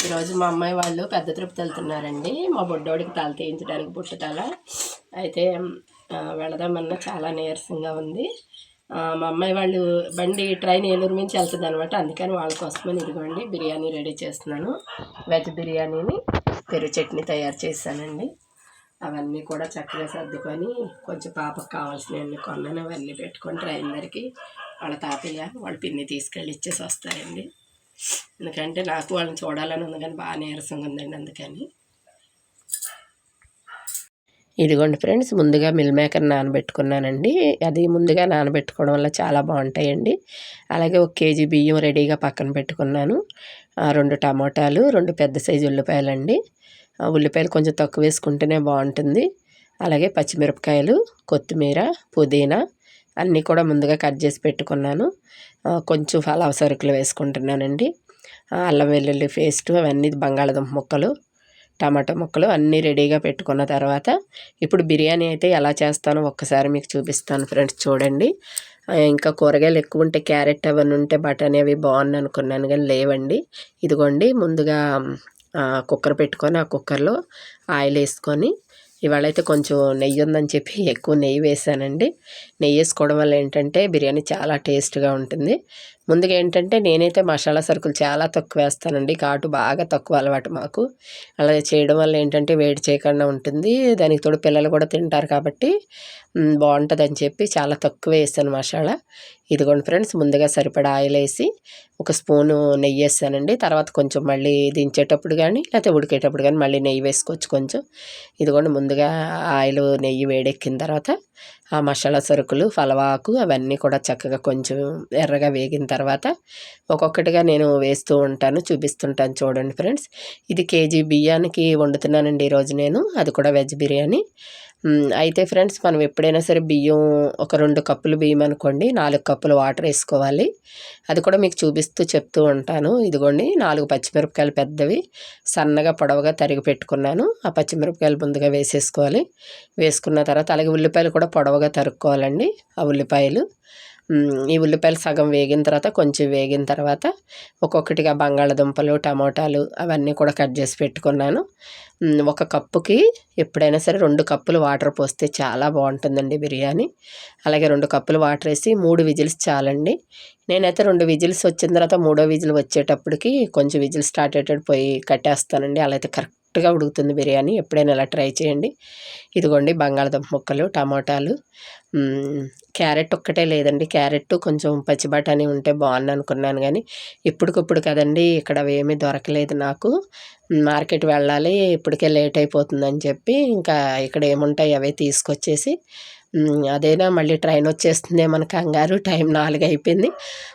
ఈరోజు మా అమ్మాయి వాళ్ళు పెద్ద తిరుపతి వెళ్తున్నారండి. మా బొడ్డోడికి తల తీయించడానికి పుట్టుతల అయితే వెళదామన్నా చాలా నీరసంగా ఉంది. మా అమ్మాయి వాళ్ళు బండి ట్రైన్ ఏలూరు నుంచి వెళ్తుంది అనమాట అందుకని వాళ్ళ కోసమని ఇదిగోండి బిర్యానీ రెడీ చేస్తున్నాను. వెజ్ బిర్యానీని పెరుగు చట్నీ తయారు చేశానండి. అవన్నీ కూడా చక్కగా సర్దుకొని కొంచెం పాపకు కావాల్సినవన్నీ కొన్నాను. అవన్నీ పెట్టుకొని ట్రైన్ దగ్గరికి వాళ్ళ తాతయ్య వాళ్ళ పిన్ని తీసుకెళ్ళి ఇచ్చేసి వస్తారండి. ఎందుకంటే నాకు వాళ్ళని చూడాలని ఉంది కానీ బాగా నీరసంగా ఉందండి అందుకని. ఇదిగోండి ఫ్రెండ్స్ ముందుగా మిల్ మేకర్ నానబెట్టుకున్నానండి. అది ముందుగా నానబెట్టుకోవడం వల్ల చాలా బాగుంటాయండి. అలాగే ఒక కేజీ బియ్యం రెడీగా పక్కన పెట్టుకున్నాను. రెండు టమాటాలు రెండు పెద్ద సైజు ఉల్లిపాయలండి. ఆ, ఉల్లిపాయలు కొంచెం తక్కువ వేసుకుంటేనే బాగుంటుంది. అలాగే పచ్చిమిరపకాయలు కొత్తిమీర పుదీనా అన్నీ కూడా ముందుగా కట్ చేసి పెట్టుకున్నాను. కొంచెం ఫలావ్ సరుకులు వేసుకుంటున్నానండి. అల్లం వెల్లుల్లి పేస్ట్ అవన్నీ బంగాళదుంప ముక్కలు టమాటా ముక్కలు అన్నీ రెడీగా పెట్టుకున్న తర్వాత ఇప్పుడు బిర్యానీ అయితే ఎలా చేస్తానో ఒక్కసారి మీకు చూపిస్తాను ఫ్రెండ్స్ చూడండి. ఇంకా కూరగాయలు ఎక్కువ ఉంటే క్యారెట్ అవన్నీ ఉంటే బఠానీ అవి బాగుంది అనుకున్నాను కానీ లేవండి. ఇదిగోండి ముందుగా కుక్కర్ పెట్టుకొని ఆ కుక్కర్లో ఆయిల్ వేసుకొని ఇవాళ అయితే కొంచెం నెయ్యి ఉందని చెప్పి ఎక్కువ నెయ్యి వేసానండి నెయ్యి వేసుకోవడం వల్ల ఏంటంటే బిర్యానీ చాలా టేస్ట్గా ఉంటుంది. ముందుగా ఏంటంటే నేనైతే మసాలా సరుకులు చాలా తక్కువ వేస్తానండి. ఘాటు బాగా తక్కువ అలవాటు మాకు. అలా చేయడం వల్ల ఏంటంటే వేడి చేయకుండా ఉంటుంది. దానికి తోడు పిల్లలు కూడా తింటారు కాబట్టి బాగుంటుంది బాగుంటుందని చెప్పి చాలా తక్కువ వేసాను మసాలా. ఇదిగోండి ఫ్రెండ్స్ ముందుగా సరిపడా ఆయిల్ వేసి ఒక స్పూను నెయ్యి వేస్తానండి. తర్వాత కొంచెం మళ్ళీ దించేటప్పుడు కానీ లేకపోతే ఉడికేటప్పుడు కానీ మళ్ళీ నెయ్యి వేసుకోవచ్చు కొంచెం. ఇదిగోండి ముందుగా ఆయిల్ నెయ్యి వేడెక్కిన తర్వాత ఆ మసాలా సరుకులు ఫలవాకు అవన్నీ కూడా చక్కగా కొంచెం ఎర్రగా వేగిన తర్వాత ఒక్కొక్కటిగా నేను వేస్తూ ఉంటాను చూపిస్తుంటాను చూడండి ఫ్రెండ్స్. ఇది కేజీ బియ్యానికి వండుతున్నానండి ఈరోజు నేను. అది కూడా వెజ్ బిర్యానీ. అయితే ఫ్రెండ్స్ మనం ఎప్పుడైనా సరే బియ్యం ఒక రెండు కప్పులు బియ్యం అనుకోండి నాలుగు కప్పులు వాటర్ వేసుకోవాలి. అది కూడా మీకు చూపిస్తూ చెప్తూ ఉంటాను. ఇదిగోండి నాలుగు పచ్చిమిరపకాయలు పెద్దవి సన్నగా పొడవుగా తరిగి పెట్టుకున్నాను. ఆ పచ్చిమిరపకాయలు ముందుగా వేసేసుకోవాలి. వేసుకున్న తర్వాత అలాగే ఉల్లిపాయలు కూడా పొడవుగా తరుక్కోవాలండి ఆ ఉల్లిపాయలు. ఈ ఉల్లిపాయలు సగం వేగిన తర్వాత కొంచెం వేగిన తర్వాత ఒక్కొక్కటిగా బంగాళదుంపలు టమోటాలు అవన్నీ కూడా కట్ చేసి పెట్టుకున్నాను. ఒక కప్పుకి ఎప్పుడైనా సరే రెండు కప్పులు వాటర్ పోస్తే చాలా బాగుంటుందండి బిర్యానీ. అలాగే రెండు కప్పులు వాటర్ వేసి మూడు విజిల్స్ చాలండి. నేనైతే రెండు విజిల్స్ వచ్చిన తర్వాత మూడో విజిల్ వచ్చేటప్పటికి కొంచెం విజిల్ స్టార్ట్ అయ్యేటప్పుడు పోయి కట్టేస్తానండి. అలా అయితే కరెక్ట్ సాఫ్ట్గా ఉడుకుతుంది బిర్యానీ. ఎప్పుడైనా ఇలా ట్రై చేయండి. ఇదిగోండి బంగాళదుంప ముక్కలు టమాటాలు. క్యారెట్ ఒక్కటే లేదండి. క్యారెట్ కొంచెం పచ్చి బఠానీ ఉంటే బాగుంది అనుకున్నాను కానీ ఇప్పటికిప్పుడు కదండి ఇక్కడ ఏమీ దొరకలేదు నాకు. మార్కెట్ వెళ్ళాలి ఇప్పటికే లేట్ అయిపోతుందని చెప్పి ఇంకా ఇక్కడ ఏముంటాయి అవే తీసుకొచ్చేసి అదేనా మళ్ళీ ట్రైన్ వచ్చేస్తుంది మన కంగారు. టైం నాలుగు అయిపోయింది.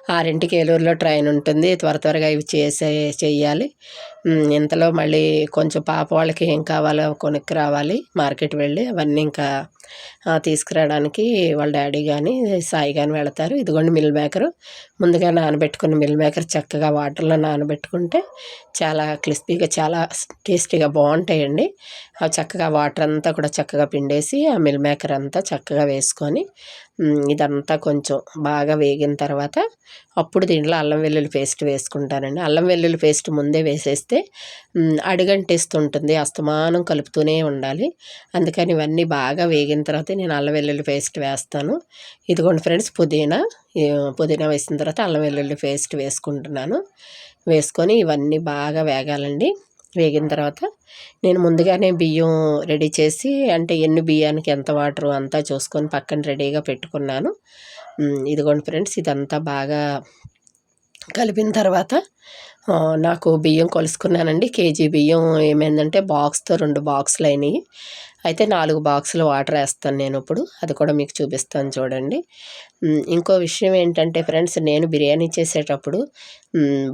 ఆరింటికి ఏలూరులో ట్రైన్ ఉంటుంది. త్వర త్వరగా ఇవి చేసే చెయ్యాలి ఇంతలో మళ్ళీ కొంచెం పాప వాళ్ళకి ఏం కావాలో కొనుక్కు రావాలి. మార్కెట్ వెళ్ళి అవన్నీ ఇంకా తీసుకురావడానికి వాళ్ళ డాడీ కానీ సాయి కానీ వెళతారు. ఇదిగోండి మిల్ మేకర్. ముందుగా నానబెట్టుకున్న మిల్ మేకర్ చక్కగా వాటర్లో నానబెట్టుకుంటే చాలా క్రిస్పీగా చాలా టేస్టీగా బాగుంటాయండి. చక్కగా వాటర్ అంతా కూడా చక్కగా పిండేసి ఆ మిల్ మేకర్ అంతా చక్కగా వేసుకొని ఇదంతా కొంచెం బాగా వేగిన తర్వాత అప్పుడు దీంట్లో అల్లం వెల్లుల్లి పేస్ట్ వేసుకుంటానండి. అల్లం వెల్లుల్లి పేస్ట్ ముందే వేసేస్తే మ్, అడుగంటేస్తుంటుంది అస్తమానం కలుపుతూనే ఉండాలి. అందుకని ఇవన్నీ బాగా వేగిన తర్వాత నేను అల్లం వెల్లుల్లి పేస్ట్ వేస్తాను. ఇదిగోండి ఫ్రెండ్స్ పుదీనా పుదీనా వేసిన తర్వాత అల్లం వెల్లుల్లి పేస్ట్ వేసుకుంటున్నాను. వేసుకొని ఇవన్నీ బాగా వేగాలండి. వేగిన తర్వాత నేను ముందుగానే బియ్యం రెడీ చేసి అంటే ఎన్ని బియ్యానికి ఎంత వాటర్ అంతా చూసుకొని పక్కన రెడీగా పెట్టుకున్నాను. ఇదిగోండి ఫ్రెండ్స్ ఇదంతా బాగా కలిపిన తర్వాత నాకు బియ్యం కొలుసుకున్నానండి. కేజీ బియ్యం ఏమైందంటే బాక్స్తో రెండు బాక్సులు అయినాయి. అయితే నాలుగు బాక్సులు వాటర్ వేస్తాను నేను ఇప్పుడు. అది కూడా మీకు చూపిస్తాను చూడండి. ఇంకో విషయం ఏంటంటే ఫ్రెండ్స్ నేను బిర్యానీ చేసేటప్పుడు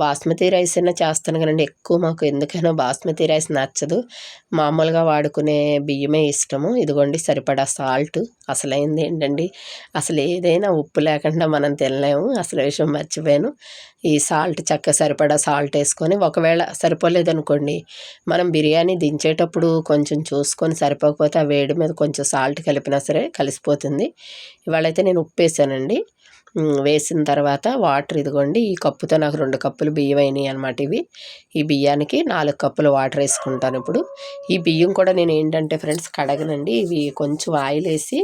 బాస్మతి రైస్ అయినా చేస్తాను కదండి. ఎక్కువ మాకు ఎందుకైనా బాస్మతి రైస్ నచ్చదు. మామూలుగా వాడుకునే బియ్యమే ఇష్టము. ఇదిగోండి సరిపడా సాల్ట్. అసలైంది ఏంటండి? అసలు ఏదైనా ఉప్పు లేకుండా మనం తినలేము. అసలు విషయం మర్చిపోయాను. ఈ సాల్ట్ చక్క సరిపడా సాల్ట్ వేసుకొని ఒకవేళ సరిపోలేదనుకోండి మనం బిర్యానీ దించేటప్పుడు కొంచెం చూసుకొని సరిపోకపోతే ఆ వేడి మీద కొంచెం సాల్ట్ కలిపినా సరే కలిసిపోతుంది. ఇవాళైతే నేను ఉప్పు వేసానండి. వేసిన తర్వాత వాటర్ ఇదిగోండి ఈ కప్పుతో నాకు రెండు కప్పులు బియ్యం అయినాయి అనమాట ఇవి. ఈ బియ్యానికి నాలుగు కప్పులు వాటర్ వేసుకుంటాను ఇప్పుడు. ఈ బియ్యం కూడా నేను ఏంటంటే ఫ్రెండ్స్ కడగనండి ఇవి కొంచెం ఆయిల్ వేసి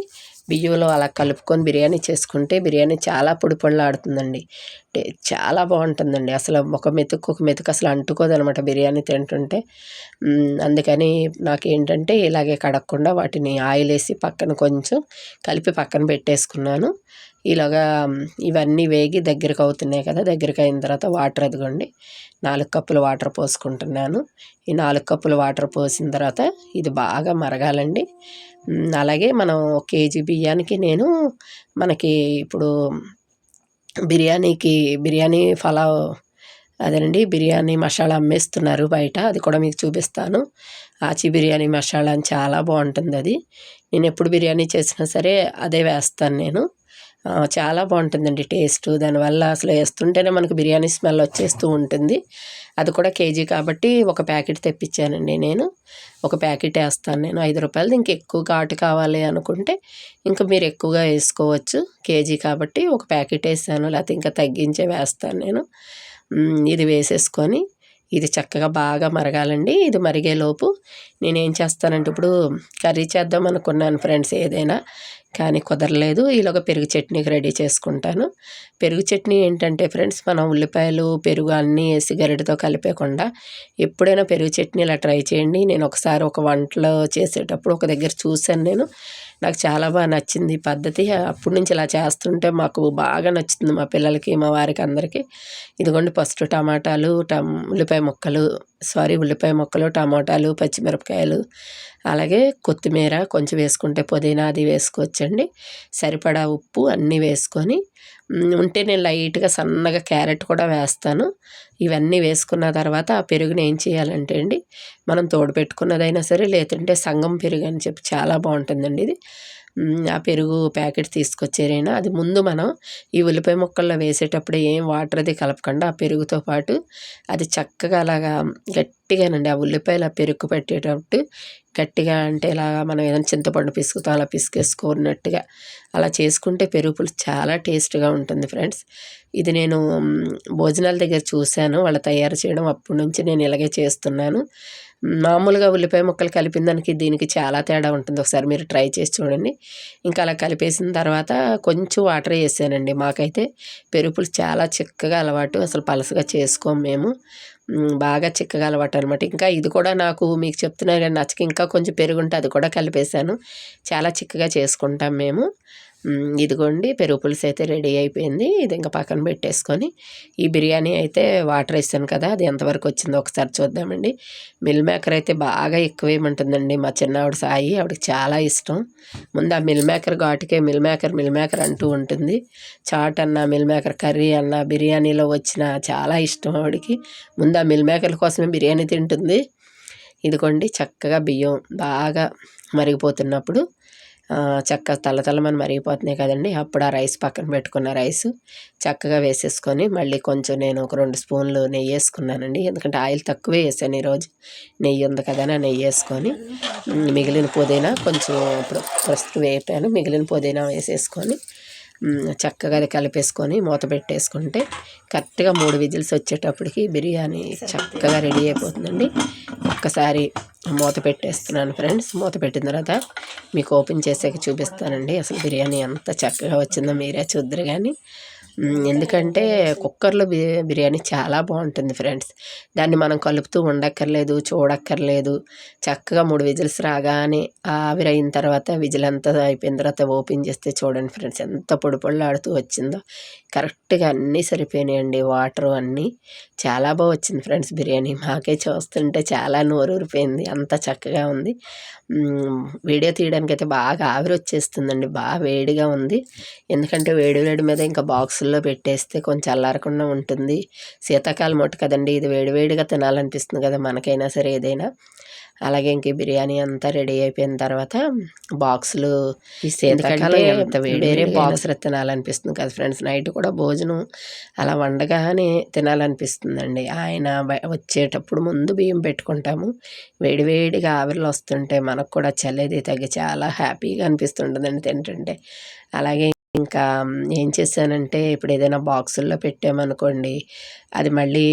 బియ్యంలో అలా కలుపుకొని బిర్యానీ చేసుకుంటే బిర్యానీ చాలా పొడి పొడిలాడుతుందండి అంటే చాలా బాగుంటుందండి. అసలు ఒక మెతుకు ఒక మెతుకు అసలు అంటుకోదనమాట బిర్యానీ తింటుంటే. అందుకని అందుకని నాకేంటంటే ఇలాగే కడగకుండా వాటిని ఆయిల్ వేసి పక్కన కొంచెం కలిపి పక్కన పెట్టేసుకున్నాను. ఇలాగా ఇవన్నీ వేగి దగ్గరకు అవుతున్నాయి కదా దగ్గరకు అయిన తర్వాత వాటర్ అదిగోండి నాలుగు కప్పులు వాటర్ పోసుకుంటున్నాను. ఈ నాలుగు కప్పులు వాటర్ పోసిన తర్వాత ఇది బాగా మరగాలండి. అలాగే మనం ఒక కేజీ బియ్యానికి నేను మనకి ఇప్పుడు బిర్యానీకి బిర్యానీ పలావ్ అదేనండి బిర్యానీ మసాలా అమ్మేస్తున్నారు బయట అది కూడా మీకు చూపిస్తాను. ఆచి బిర్యానీ మసాలా అని చాలా బాగుంటుంది అది. నేను ఎప్పుడు బిర్యానీ చేసినా సరే అదే వేస్తాను నేను. చాలా బాగుంటుందండి టేస్ట్. దానివల్ల అసలు వేస్తుంటేనే మనకు బిర్యానీ స్మెల్ వచ్చేస్తూ ఉంటుంది. అది కూడా కేజీ కాబట్టి ఒక ప్యాకెట్ తెప్పించానండి నేను. ఒక ప్యాకెట్ వేస్తాను నేను. ఐదు రూపాయలది. ఇంక ఎక్కువ ఘాటు కావాలి అనుకుంటే ఇంకా మీరు ఎక్కువగా వేసుకోవచ్చు. కేజీ కాబట్టి ఒక ప్యాకెట్ వేసాను. లేకపోతే ఇంకా తగ్గించే వేస్తాను నేను. ఇది వేసేసుకొని ఇది చక్కగా బాగా మరగాలండి. ఇది మరిగేలోపు. నేనేం చేస్తానంటే ఇప్పుడు కర్రీ చేద్దాం అనుకున్నాను ఫ్రెండ్స్ ఏదైనా. కానీ కుదరలేదు. ఈలోగా పెరుగు చట్నీకి రెడీ చేసుకుంటాను. పెరుగు చట్నీ ఏంటంటే ఫ్రెండ్స్ మనం ఉల్లిపాయలు పెరుగు అన్నీ వేసి గరిటతో కలిపేకుండా ఎప్పుడైనా పెరుగు చట్నీ ఇలా ట్రై చేయండి. నేను ఒకసారి ఒక వంటలో చేసేటప్పుడు ఒక దగ్గర చూశాను నేను. నాకు చాలా బాగా నచ్చింది ఈ పద్ధతి. అప్పటి నుంచి ఇలా చేస్తుంటే మాకు బాగా నచ్చుతుంది మా పిల్లలకి మా వారికి అందరికీ. ఇదిగోండి ఫస్ట్ టమాటాలు టమ్ ఉల్లిపాయ ముక్కలు సారీ ఉల్లిపాయ ముక్కలు టమాటాలు పచ్చిమిరపకాయలు అలాగే కొత్తిమీర కొంచెం వేసుకుంటే పుదీనా అది వేసుకోవచ్చండి. సరిపడా ఉప్పు అన్నీ వేసుకొని ఉంటే నేను లైట్గా సన్నగా క్యారెట్ కూడా వేస్తాను. ఇవన్నీ వేసుకున్న తర్వాత ఆ పెరుగుని ఏం చేయాలంటే అండి మనం తోడు పెట్టుకున్నదైనా సరే లేదంటే సంగం పెరుగు అని చెప్పి చాలా బాగుంటుందండి ఇది. ఆ పెరుగు ప్యాకెట్ తీసుకొచ్చారైనా? అది ముందు మనం ఈ ఉల్లిపాయ ముక్కల్లో వేసేటప్పుడు ఏం వాటర్ అది కలపకుండా ఆ పెరుగుతో పాటు అది చక్కగా అలాగా గట్టిగానండి ఆ ఉల్లిపాయలు ఆ పెరుగు పెట్టేటప్పుడు గట్టిగా అంటే ఇలాగా మనం ఏదైనా చింతపండు పిసుకుతాం అలా పిసికేసుకున్నట్టుగా అలా చేసుకుంటే పెరుగు పులుసు చాలా టేస్ట్గా ఉంటుంది ఫ్రెండ్స్. ఇది నేను భోజనాల దగ్గర చూశాను వాళ్ళు తయారు చేయడం అప్పటి నుంచి నేను ఇలాగే చేస్తున్నాను. మామూలుగా ఉల్లిపాయ ముక్కలు కలిపిన దానికి దీనికి చాలా తేడా ఉంటుంది. ఒకసారి మీరు ట్రై చేసి చూడండి. ఇంకా అలా కలిపేసిన తర్వాత కొంచెం వాటర్ వేసానండి. మాకైతే పెరుగు చాలా చిక్కగా అలవాటు. అసలు పలసగా చేసుకోము మేము. బాగా చిక్కగా అలవాటు అనమాట ఇంకా ఇది కూడా నాకు మీకు చెప్తున్నా కానీ నచ్చక ఇంకా కొంచెం పెరుగుంటే అది కూడా కలిపేశాను. చాలా చిక్కగా చేసుకుంటాం మేము. ఇదిగోండి పెరుగు పులుసు అయితే రెడీ అయిపోయింది. ఇది ఇంకా పక్కన పెట్టేసుకొని ఈ బిర్యానీ అయితే వాటర్ వేసాను కదా అది ఎంతవరకు వచ్చిందో ఒకసారి చూద్దామండి. మిల్ మేకర్ అయితే బాగా ఎక్కువ వేయమంటుందండి మా చిన్నవాడు సాయి ఆవిడకి చాలా ఇష్టం. ముందు ఆ మిల్ మేకర్ ఘాటుకే మిల్ మేకర్ మిల్ మేకర్ అంటూ ఉంటుంది. చాట్ అన్న మిల్ మేకర్ కర్రీ అన్న బిర్యానీలో వచ్చిన చాలా ఇష్టం ఆవిడకి. ముందు ఆ మిల్ మేకర్ల కోసమే బిర్యానీ తింటుంది. ఇదిగోండి చక్కగా బియ్యం బాగా మరిగిపోతున్నప్పుడు చక్కగా తల్ల మరిగిపోతున్నాయి కదండి. అప్పుడు ఆ రైస్ పక్కన పెట్టుకున్న రైస్ చక్కగా వేసేసుకొని మళ్ళీ కొంచెం నేను ఒక రెండు స్పూన్లు నెయ్యి వేసుకున్నానండి. ఎందుకంటే ఆయిల్ తక్కువే వేసాను ఈరోజు. నెయ్యి ఉంది కదా అని నెయ్యి వేసుకొని మిగిలిన పుదీనా కొంచెం ఇప్పుడు ప్రస్తుతం వేపాను. మిగిలిన పుదీనా వేసేసుకొని చక్కగా కలిపేసుకొని మూత పెట్టేసుకుంటే కరెక్ట్గా మూడు విజిల్స్ వచ్చేటప్పటికి బిర్యానీ చక్కగా రెడీ అయిపోతుందండి. ఒక్కసారి మూత పెట్టేస్తున్నాను ఫ్రెండ్స్. మూత పెట్టిన తర్వాత మీకు ఓపెన్ చేసాక చూపిస్తానండి. అసలు బిర్యానీ ఎంత చక్కగా వచ్చిందో మీరే చూద్దరు కానీ. ఎందుకంటే కుక్కర్లో బిర్యానీ చాలా బాగుంటుంది ఫ్రెండ్స్. దాన్ని మనం కలుపుతూ ఉండక్కర్లేదు చూడక్కర్లేదు. చక్కగా మూడు విజిల్స్ రాగానే ఆవిరి అయిన తర్వాత విజిల్ అంతా అయిపోయిన తర్వాత ఓపెన్ చేస్తే చూడండి ఫ్రెండ్స్ ఎంత పొడి పొళ్ళాడుతూ వచ్చిందో. కరెక్ట్గా అన్నీ సరిపోయినాయండి వాటర్ అన్నీ. చాలా బాగా వచ్చింది ఫ్రెండ్స్ బిర్యానీ. మాకే చూస్తుంటే చాలా నోరూరిపోయింది అంత చక్కగా ఉంది. వీడియో తీయడానికి అయితే బాగా ఆవిరి వచ్చేస్తుందండి బాగా వేడిగా ఉంది. ఎందుకంటే వేడి వేడి మీద ఇంకా బాక్సుల్లో పెట్టేస్తే కొంచెం అల్లారకుండా ఉంటుంది. శీతాకాలం మొట్టు కదండి ఇది వేడివేడిగా తినాలనిపిస్తుంది కదా మనకైనా సరే ఏదైనా. అలాగే ఇంక బిర్యానీ అంతా రెడీ అయిపోయిన తర్వాత బాక్సులు ఎంత వేరే బాక్స్ తినాలనిపిస్తుంది కదా ఫ్రెండ్స్. నైట్ కూడా భోజనం అలా వండగానే తినాలనిపిస్తుందండి. ఆయన వచ్చేటప్పుడు ముందు బియ్యం పెట్టుకుంటాము. వేడివేడిగా ఆవిరిలో వస్తుంటే మనకు కూడా చల్లేది తగ్గి చాలా హ్యాపీగా అనిపిస్తుంటుందండి తింటుంటే. అలాగే ఇంకా ఏం చేశానంటే ఇప్పుడు ఏదైనా బాక్సుల్లో పెట్టామనుకోండి అది మళ్ళీ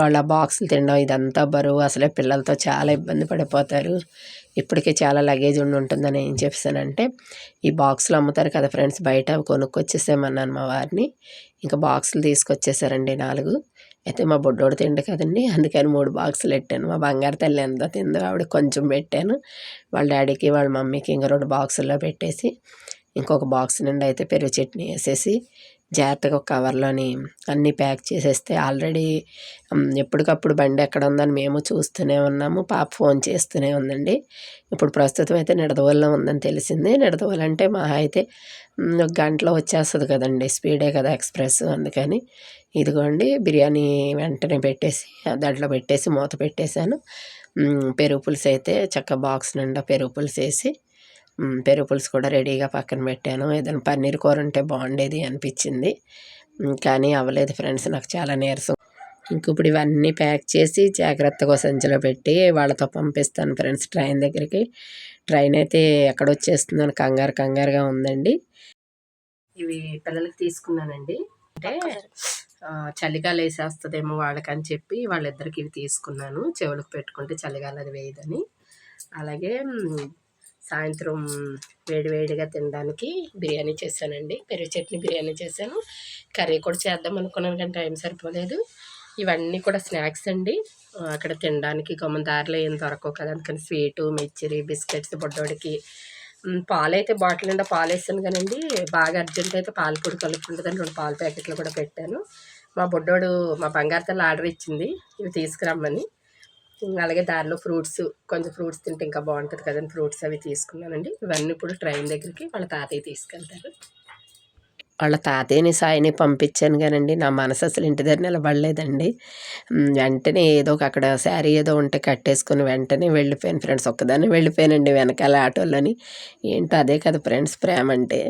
వాళ్ళ బాక్సులు తినడం ఇదంతా బరువు అసలే పిల్లలతో చాలా ఇబ్బంది పడిపోతారు. ఇప్పటికే చాలా లగేజ్ ఉండి ఉంటుందని ఏం చెప్పానంటే ఈ బాక్సులు అమ్ముతారు కదా ఫ్రెండ్స్ బయట కొనుక్కొచ్చేసామన్నాను మా వారిని. ఇంకా బాక్సులు తీసుకొచ్చేసారండి నాలుగు. అయితే మా బొడ్డోడు తిండు కదండి అందుకని మూడు బాక్సులు పెట్టాను. మా బంగారు తల్లి ఎంత తిందో ఆవిడ కొంచెం పెట్టాను. వాళ్ళ డాడీకి వాళ్ళ మమ్మీకి ఇంకా రెండు బాక్సుల్లో పెట్టేసి ఇంకొక బాక్స్ నుండి అయితే పెరుగు చట్నీ వేసేసి జాగ్రత్తగా ఒక కవర్లోని అన్నీ ప్యాక్ చేసేస్తే ఆల్రెడీ ఎప్పటికప్పుడు బండి ఎక్కడ ఉందని మేము చూస్తూనే ఉన్నాము. పాప ఫోన్ చేస్తూనే ఉందండి. ఇప్పుడు ప్రస్తుతం అయితే నిడదవల్లో ఉందని తెలిసింది. నిడదవల్ అంటే మా అయితే ఒక గంటలో వచ్చేస్తుంది కదండి. స్పీడే కదా ఎక్స్ప్రెస్ అందుకని. ఇదిగోండి బిర్యానీ వెంటనే పెట్టేసి దాంట్లో పెట్టేసి మూత పెట్టేశాను. పెరుగు పులుసు అయితే చక్క బాక్స్ నిండా పెరుగు పులుసు వేసి పెరుగు పులుసు కూడా రెడీగా పక్కన పెట్టాను. ఏదైనా పన్నీర్ కూర ఉంటే బాగుండేది అనిపించింది. కానీ అవ్వలేదు ఫ్రెండ్స్ నాకు చాలా నీరసం. ఇంక ఇప్పుడు ఇవన్నీ ప్యాక్ చేసి జాగ్రత్తగా సంచిలో పెట్టి వాళ్ళతో పంపిస్తాను ఫ్రెండ్స్ ట్రైన్ దగ్గరికి. ట్రైన్ అయితే ఎక్కడ వచ్చేస్తుందని కంగారు కంగారుగా ఉందండి. ఇవి పిల్లలకి తీసుకున్నానండి. అంటే చలిగాలు వేసేస్తుందేమో వాళ్ళకని చెప్పి వాళ్ళిద్దరికి ఇవి తీసుకున్నాను. చెవులకు పెట్టుకుంటే చలిగాలు అది వేయదని. అలాగే సాయంత్రం వేడివేడిగా తినడానికి బిర్యానీ చేశానండి. పెరుగు చట్నీ బిర్యానీ చేశాను. కర్రీ కూడా చేద్దాం అనుకున్నాను కానీ టైం సరిపోలేదు. ఇవన్నీ కూడా స్నాక్స్ అండి. అక్కడ తినడానికి గమ్మ దారిలో ఏం దొరకవు కదా. అందుకని స్వీటు మిర్చిరి బిస్కెట్స్ బొడ్డోడికి. పాలైతే బాటిల్ నిండా పాలు వేసాను కానండి. బాగా అర్జెంట్ అయితే పాలు పొడి కలుపుకుంటుందని రెండు పాల ప్యాకెట్లు కూడా పెట్టాను. మా బొడ్డోడు మా బంగారు తల్లి ఆర్డర్ ఇచ్చింది. ఇవి తీసుకురమ్మని. అలాగే దారిలో ఫ్రూట్స్ కొంచెం ఫ్రూట్స్ తింటే ఇంకా బాగుంటుంది కదండి ఫ్రూట్స్ అవి తీసుకున్నానండి. ఇవన్నీ ఇప్పుడు ట్రైన్ దగ్గరికి వాళ్ళ తాతయ్య తీసుకెళ్తారు. వాళ్ళ తాతయ్యని సాయిని పంపించాను కానండి. నా మనసు అసలు ఇంటి దగ్గర నిలబడలేదండి. వెంటనే ఏదో ఒక అక్కడ శారీ ఏదో ఉంటే కట్టేసుకుని వెంటనే వెళ్ళిపోయాను. ఫ్రెండ్స్ ఒక్కదాన్ని వెళ్ళిపోయానండి వెనకాల ఆటోలోని. ఏంటో అదే కదా ఫ్రెండ్స్ ప్రేమ అంటే.